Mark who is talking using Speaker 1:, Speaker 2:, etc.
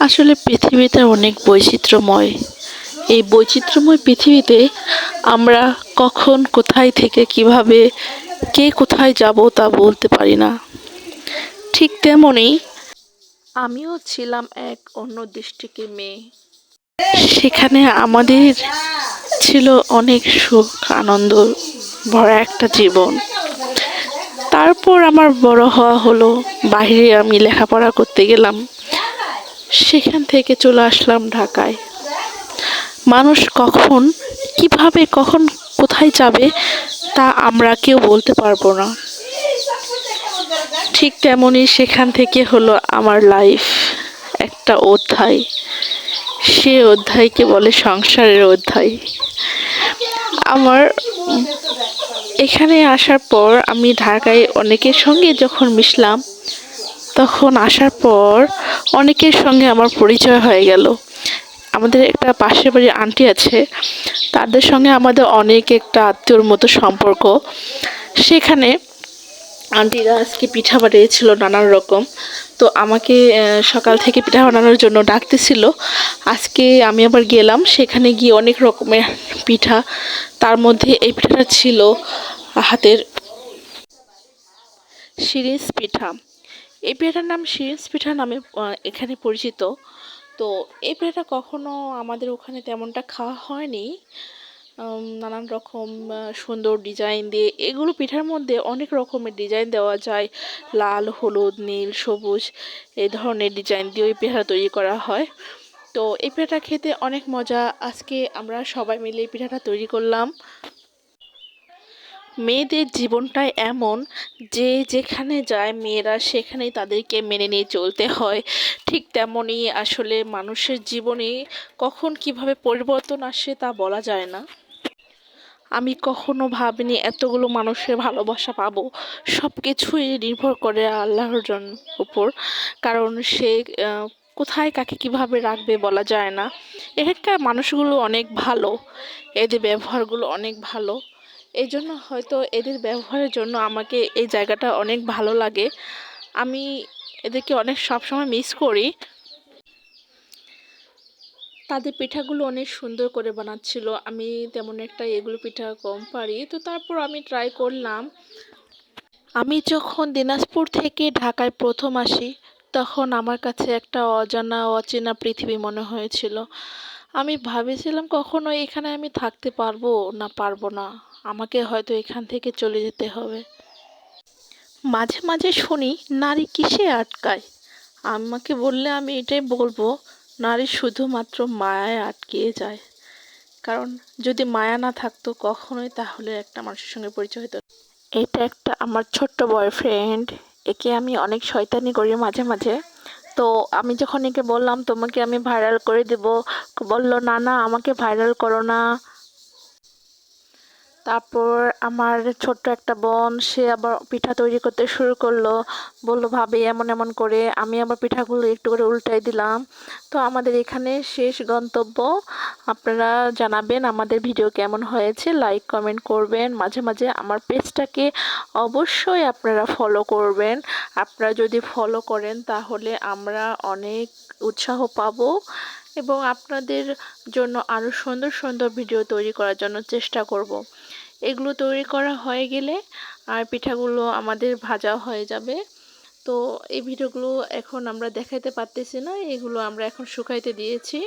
Speaker 1: আসলে পৃথিবীতে অনেক বৈচিত্র্যময়। এই বৈচিত্র্যময় পৃথিবীতে আমরা কখন কোথায় থেকে কীভাবে কে কোথায় যাব তা বলতে পারি না। ঠিক তেমনই আমিও ছিলাম এক অন্য দৃষ্টিকে মেয়ে। সেখানে আমাদের ছিল অনেক সুখ, আনন্দ, ভরা একটা জীবন। তারপর আমার বড় হওয়া হলো, বাইরে আমি লেখাপড়া করতে গেলাম। সেখান থেকে চলে আসলাম ঢাকায়। মানুষ কখন, কীভাবে, কখন, কোথায় যাবে তা আমরা কেউ বলতে পারব না। ঠিক তেমনই সেখান থেকে হলো আমার লাইফ একটা অধ্যায়। সে অধ্যায়কে বলে সংসারের অধ্যায়। আমার এখানে আসার পর আমি ঢাকায় অনেকের সঙ্গে যখন মিশলাম তখন আসার পর অনেকের সঙ্গে আমার পরিচয় হয়ে গেল। আমাদের একটা পাশের বাড়ির আন্টি আছে, তাদের সঙ্গে আমাদের অনেক একটা আত্মীয়র মতো সম্পর্ক। সেখানে আন্টিরা আজকে পিঠা বানিয়েছিল নানান রকম। তো আমাকে সকাল থেকে পিঠা বানানোর জন্য ডাকতেছিল। আজকে আমি আবার গেলাম, সেখানে গিয়ে অনেক রকমের পিঠা, তার মধ্যে এই পিঠাটা ছিল হাতের শিরিষ পিঠা। এই পিঠাটার নাম শিরিষ পিঠা নামে এখানে পরিচিত। তো এই পিঠাটা কখনো আমাদের ওখানে তেমনটা খাওয়া হয়নি। নানান রকম সুন্দর ডিজাইন দিয়ে এগুলো পিঠার মধ্যে অনেক রকমের ডিজাইন দেওয়া যায়। লাল, হলুদ, নীল, সবুজ এই ধরনের ডিজাইন দিয়ে ওই পিঠা তৈরি করা হয়। তো এই পিঠাটা খেতে অনেক মজা। আজকে আমরা সবাই মিলে এই পিঠাটা তৈরি করলাম। মেয়েদের জীবনটাই এমন যে যেখানে যায় মেয়েরা সেখানেই তাদেরকে মেনে নিয়ে চলতে হয়। ঠিক তেমনই আসলে মানুষের জীবনে কখন কীভাবে পরিবর্তন আসে তা বলা যায় না। আমি কখনো ভাবিনি এতগুলো মানুষের ভালোবাসা পাবো। সব কিছুই নির্ভর করে আল্লাহর উপর। কারণ সে কোথায় কাকে কীভাবে রাখবে বলা যায় না। এখানকার মানুষগুলো অনেক ভালো। এদের ব্যবহারগুলো অনেক ভালো। এই জন্য হয়তো এদের ব্যবহারের জন্য আমাকে এই জায়গাটা অনেক ভালো লাগে। আমি এদেরকে অনেক সবসময় মিস করি। তাদের পিঠাগুলো অনেক সুন্দর করে বানাচ্ছিল। আমি তেমন একটা এগুলো পিঠা কম পারি। তো তারপর আমি ট্রাই করলাম। আমি যখন দিনাজপুর থেকে ঢাকায় প্রথম আসি, তখন আমার কাছে একটা অজানা, অচেনা পৃথিবী মনে হয়েছিল। আমি ভাবেছিলাম কখনো এখানে আমি থাকতে পারব না পারব না। আমাকে হয়তো এখান থেকে চলে যেতে হবে। মাঝে মাঝে শুনি, নারী কিসে আটকায়? আমাকে বললে আমি এটাই বলব, নারী শুধুমাত্র মায়ায় আটকিয়ে যায়। কারণ যদি মায়া না থাকতো কখনোই তাহলে একটা মানুষের সঙ্গে পরিচয় হতো এটা একটা আমার ছোট্ট বয়ফ্রেন্ড একে আমি অনেক শয়তানি করি মাঝে মাঝে। তো আমি যখন একে বললাম, তোমাকে আমি ভাইরাল করে দেব। বলল, না না, আমাকে ভাইরাল করো না। তারপর আমার ছোট্ট একটা বোন, সে আবার পিঠা তৈরি করতে শুরু করল। বলল, ভাবে, এমন এমন করে। আমি আবার পিঠাগুলো একটু করে উল্টাই দিলাম। তো আমাদের এখানে শেষ গন্তব্য। আপনারা জানাবেন আমাদের ভিডিও কেমন হয়েছে। লাইক কমেন্ট করবেন। মাঝে মাঝে আমার পেজটাকে অবশ্যই আপনারা ফলো করবেন। আপনারা যদি ফলো করেন, তাহলে আমরা অনেক উৎসাহ পাবো। এবং আপনাদের জন্য আরও সুন্দর সুন্দর ভিডিও তৈরি করার জন্য চেষ্টা করব। এগুলো তৈরি করা হয়ে গেলে আর পিঠাগুলো আমাদের ভাজা হয়ে যাবে। তো এই ভিডিওগুলো এখন আমরা দেখাইতে পারতেছি না, এগুলো আমরা এখন শুকাইতে দিয়েছি।